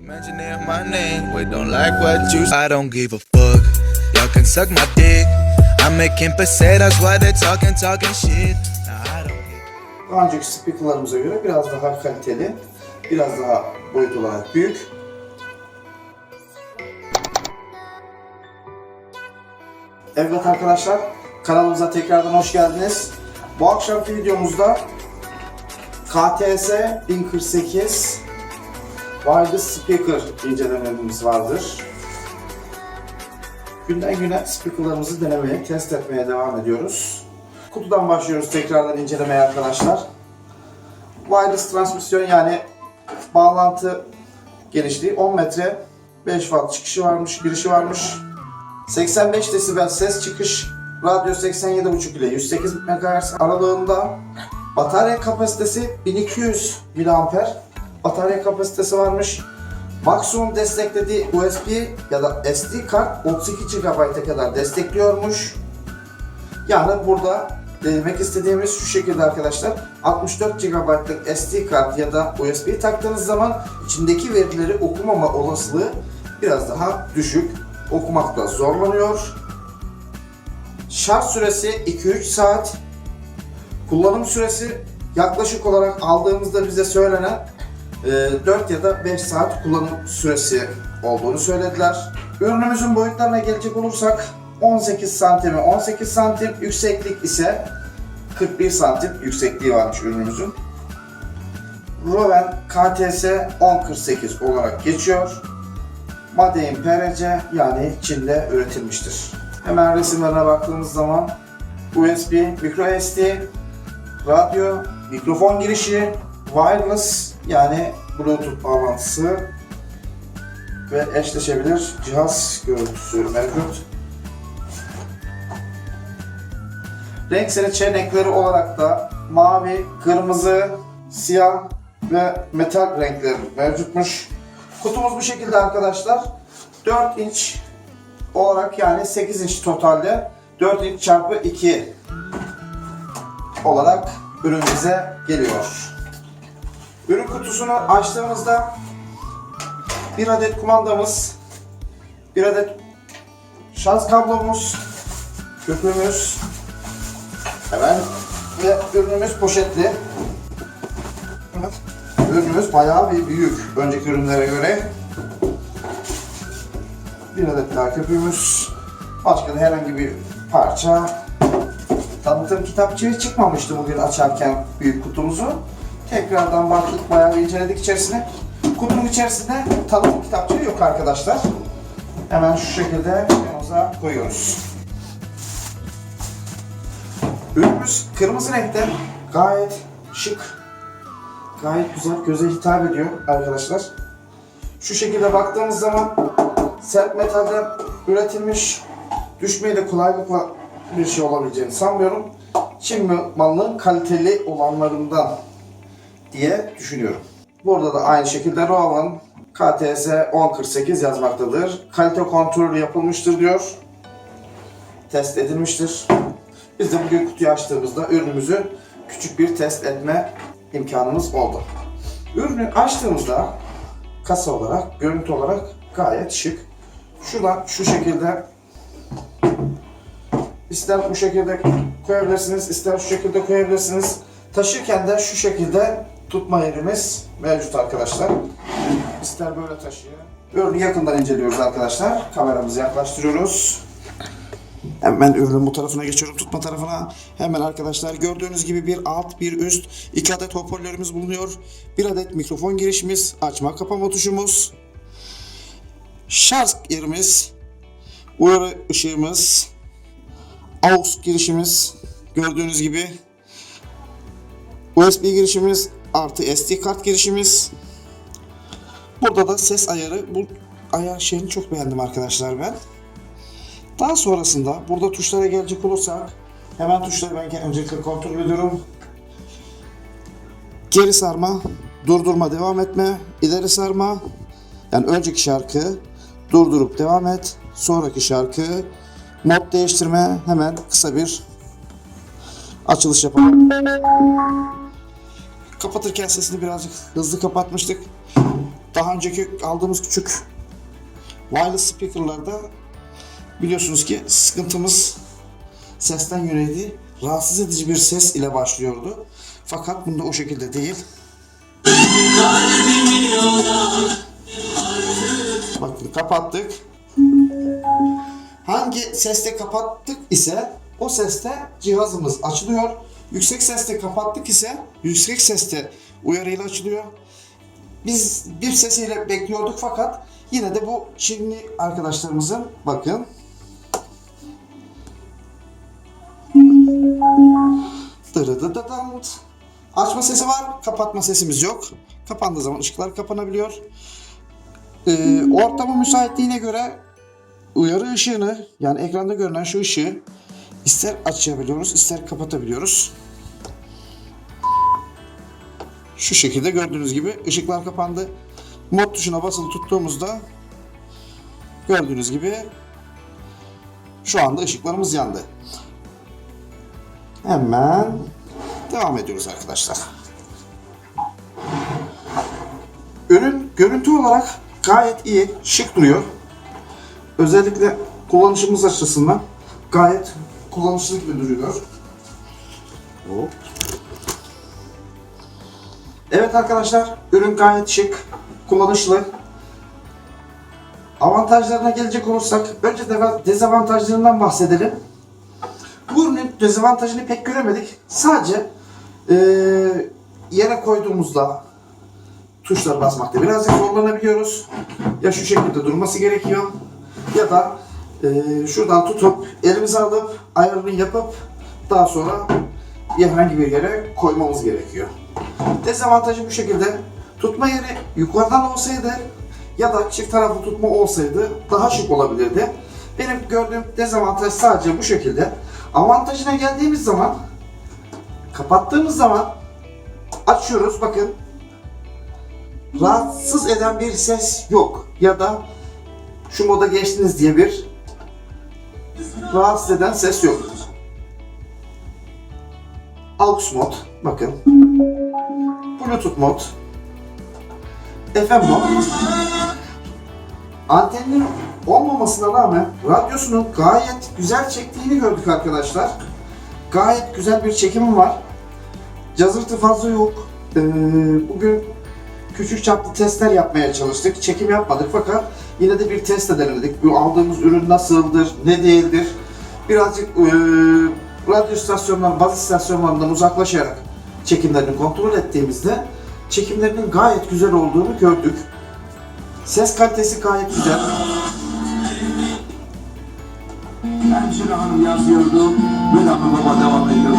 Mentioning my. I don't give a fuck. Y'all can suck my dick. I'm making pesetas while they're talking, talking shit. Daha önceki speakerlarımıza göre biraz daha kaliteli, biraz daha boyut olarak büyük. Evet arkadaşlar, kanalımıza tekrardan hoş geldiniz. Bu akşamki videomuzda KTS 1048 wireless speaker incelememiz vardır. Günden güne speakerlarımızı denemeye, test etmeye devam ediyoruz. Kutudan başlıyoruz tekrardan incelemeye arkadaşlar. Wireless transmisyon yani bağlantı genişliği 10 metre 5 watt çıkışı varmış, girişi varmış. 85 desibel ses çıkış, radyo 87.5 ile 108 MHz aralığında. Batarya kapasitesi 1200 mAh batarya kapasitesi varmış. Maksimum desteklediği USB ya da SD kart 32 GB'a kadar destekliyormuş. Yani burada demek istediğimiz şu şekilde arkadaşlar 64 GB'lık SD kart ya da USB taktığınız zaman içindeki verileri okumama olasılığı biraz daha düşük. Okumakta zorlanıyor. Şarj süresi 2-3 saat. Kullanım süresi yaklaşık olarak aldığımızda bize söylenen 4 ya da 5 saat kullanım süresi olduğunu söylediler. Ürünümüzün boyutlarına gelecek olursak 18 santimi 18 santim, yükseklik ise 41 santim yüksekliği varmış ürünümüzün. Roven KTS 1048 olarak geçiyor. Made in PRC yani Çin'de üretilmiştir. Hemen resimlerine baktığımız zaman USB, micro SD, radyo, mikrofon girişi, wireless yani Bluetooth bağlantısı ve eşleşebilir cihaz görüntüsü mevcut. Renk seçenekleri olarak da mavi, kırmızı, siyah ve metal renkleri mevcutmuş. Kutumuz bu şekilde arkadaşlar. 4 inç olarak yani 8 inç totalde 4 inç çarpı 2 olarak ürün bize geliyor. Ürün kutusunu açtığımızda bir adet kumandamız, bir adet şarj kablomuz, köpüğümüz, hemen ve ürünümüz poşetli. Evet. Ürünümüz bayağı bir büyük önceki ürünlere göre. Bir adet daha köpüğümüz. Başka da herhangi bir parça. Tanıtım kitapçığı çıkmamıştı bugün açarken büyük kutumuzu. Tekrardan baktık bayağı inceledik içerisine. Kutunun içerisinde tanıtım kitapçığı yok arkadaşlar. Hemen şu şekilde yanımıza koyuyoruz. Ürünümüz kırmızı renkte. Gayet şık. Gayet güzel. Göze hitap ediyor arkadaşlar. Şu şekilde baktığımız zaman sert metalden üretilmiş. Düşmeyi de kolaylıkla bir şey olabileceğini sanmıyorum. Çin malının kaliteli olanlarından diye düşünüyorum. Burada da aynı şekilde Rowan KTS 1048 yazmaktadır. Kalite kontrolü yapılmıştır diyor. Test edilmiştir. Biz de bugün kutuyu açtığımızda ürünümüzü küçük bir test etme imkanımız oldu. Ürünü açtığımızda kasa olarak, görüntü olarak gayet şık. Şuradan şu şekilde ister bu şekilde koyabilirsiniz, ister şu şekilde koyabilirsiniz. Taşırken de şu şekilde tutma yerimiz mevcut arkadaşlar. İster böyle taşıyın. Ürünü yakından inceliyoruz arkadaşlar. Kameramızı yaklaştırıyoruz. Hemen ürünün bu tarafına geçiyorum tutma tarafına. Hemen arkadaşlar gördüğünüz gibi bir alt bir üst iki adet hoparlörümüz bulunuyor. Bir adet mikrofon girişimiz, açma kapama tuşumuz. Şarj yerimiz, uyarı ışığımız, AUX girişimiz gördüğünüz gibi. USB girişimiz artı SD kart girişimiz. Burada da ses ayarı. Bu ayar şeyini çok beğendim arkadaşlar ben. Daha sonrasında burada tuşlara gelecek olursak hemen tuşları ben öncelikle kontrol ediyorum. Geri sarma, durdurma, devam etme, ileri sarma. Yani önceki şarkı, durdurup devam et. Sonraki şarkı, mod değiştirme. Hemen kısa bir açılış yapalım. Kapatırken sesini birazcık hızlı kapatmıştık. Daha önceki aldığımız küçük wireless speakerlarda biliyorsunuz ki sıkıntımız sesten yöneldi. Rahatsız edici bir ses ile başlıyordu. Fakat bunda o şekilde değil. Bakın kapattık. Hangi seste kapattık ise o seste cihazımız açılıyor. Yüksek seste kapattık ise yüksek seste uyarıyla açılıyor. Biz bir sesiyle bekliyorduk fakat yine de bu Çinli arkadaşlarımızın bakın. Açma sesi var, kapatma sesimiz yok. Kapandığı zaman ışıklar kapanabiliyor. Ee, ortamın müsaitliğine göre uyarı ışığını yani ekranda görünen şu ışığı ister açabiliyoruz ister kapatabiliyoruz. Şu şekilde gördüğünüz gibi ışıklar kapandı. Mod tuşuna basılı tuttuğumuzda gördüğünüz gibi şu anda ışıklarımız yandı. Hemen devam ediyoruz arkadaşlar. Ürün görüntü olarak gayet iyi, şık duruyor. Özellikle kullanışımız açısından gayet kullanışlı gibi duruyor. Hop. Evet arkadaşlar, ürün gayet şık, kullanışlı. Avantajlarına gelecek olursak, önce de dezavantajlarından bahsedelim. Bu ürünün dezavantajını pek göremedik. Sadece eee, yere koyduğumuzda tuşlara basmakta birazcık zorlanabiliyoruz. Ya şu şekilde durması gerekiyor ya da eee, şuradan tutup elimize alıp ayarını yapıp daha sonra herhangi bir yere koymamız gerekiyor. Dezavantajı bu şekilde. Tutma yeri yukarıdan olsaydı ya da çift taraflı tutma olsaydı daha şık olabilirdi. Benim gördüğüm dezavantaj sadece bu şekilde. Avantajına geldiğimiz zaman kapattığımız zaman açıyoruz bakın rahatsız eden bir ses yok ya da şu moda geçtiniz diye bir rahatsız eden ses yok. Aux mod bakın. Bluetooth mod. FM mod. Anteninin olmamasına rağmen radyosunun gayet güzel çektiğini gördük arkadaşlar. Gayet güzel bir çekimi var. Cazırtı fazla yok. Ee, bugün küçük çaplı testler yapmaya çalıştık. Çekim yapmadık fakat yine de bir test edelim Bu aldığımız ürün nasıldır, ne değildir. Birazcık ee, radyo istasyonlarından, baz istasyonlarından uzaklaşarak çekimlerini kontrol ettiğimizde çekimlerinin gayet güzel olduğunu gördük. Ses kalitesi gayet güzel. Hemşire hanım yazıyordu ve lafı baba devam ediyordu.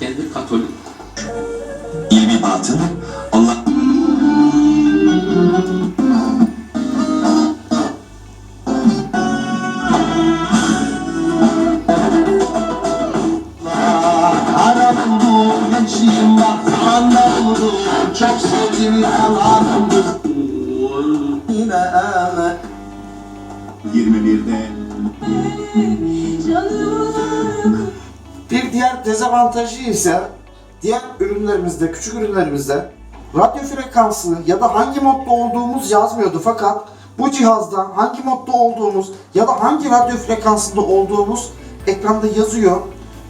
Kendi Katolik. İlmi batın Allah Bir diğer dezavantajı ise diğer ürünlerimizde, küçük ürünlerimizde radyo frekansı ya da hangi modda olduğumuz yazmıyordu fakat bu cihazda hangi modda olduğumuz ya da hangi radyo frekansında olduğumuz ekranda yazıyor.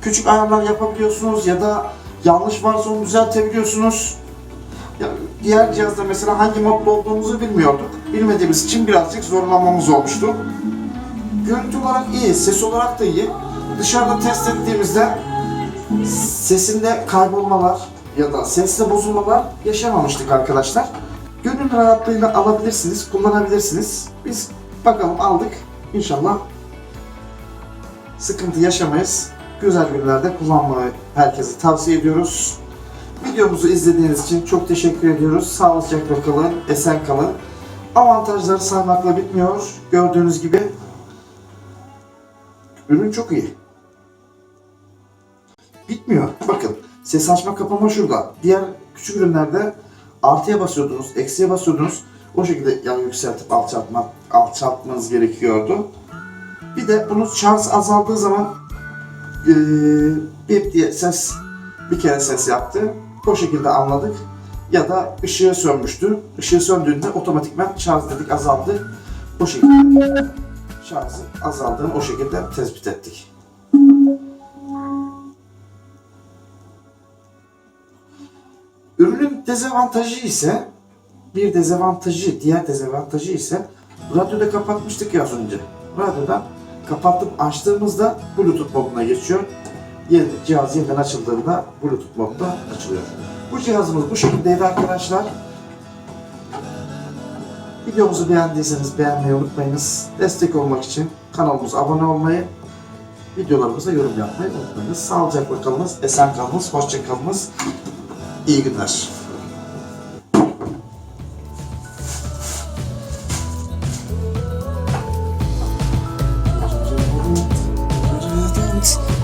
Küçük ayarlar yapabiliyorsunuz ya da yanlış varsa onu düzeltebiliyorsunuz. Ya, diğer cihazda mesela hangi modda olduğumuzu bilmiyorduk. Bilmediğimiz için birazcık zorlanmamız olmuştu. Görüntü olarak iyi, ses olarak da iyi. Dışarıda test ettiğimizde sesinde kaybolmalar ya da sesle bozulmalar yaşamamıştık arkadaşlar. Gönül rahatlığıyla alabilirsiniz, kullanabilirsiniz. Biz bakalım aldık. İnşallah sıkıntı yaşamayız. Güzel günlerde kullanmayı herkese tavsiye ediyoruz. Videomuzu izlediğiniz için çok teşekkür ediyoruz. Sağlıcakla kalın, esen kalın. Avantajları saymakla bitmiyor. Gördüğünüz gibi ürün çok iyi. Bitmiyor. Bakın ses açma kapama şurada. Diğer küçük ürünlerde artıya basıyordunuz, eksiye basıyordunuz. O şekilde yani yükseltip alçaltma, alçaltmanız gerekiyordu. Bir de bunun şarj azaldığı zaman eee bip diye ses bir kere ses yaptı. O şekilde anladık. Ya da ışığı sönmüştü. Işığı söndüğünde otomatikman şarj dedik azaldı. O şekilde şarjı azaldığını o şekilde tespit ettik. Ürünün dezavantajı ise bir dezavantajı, diğer dezavantajı ise radyoda kapatmıştık ya az önce. Radyodan kapatıp açtığımızda Bluetooth moduna geçiyor. Yeni, cihaz yeniden açıldığında Bluetooth modda açılıyor. Bu cihazımız bu şekildeydi arkadaşlar. Videomuzu beğendiyseniz beğenmeyi unutmayınız. Destek olmak için kanalımıza abone olmayı, videolarımıza yorum yapmayı unutmayınız. Sağlıcakla kalınız, esen kalınız, hoşça kalınız. İyi günler. Thanks.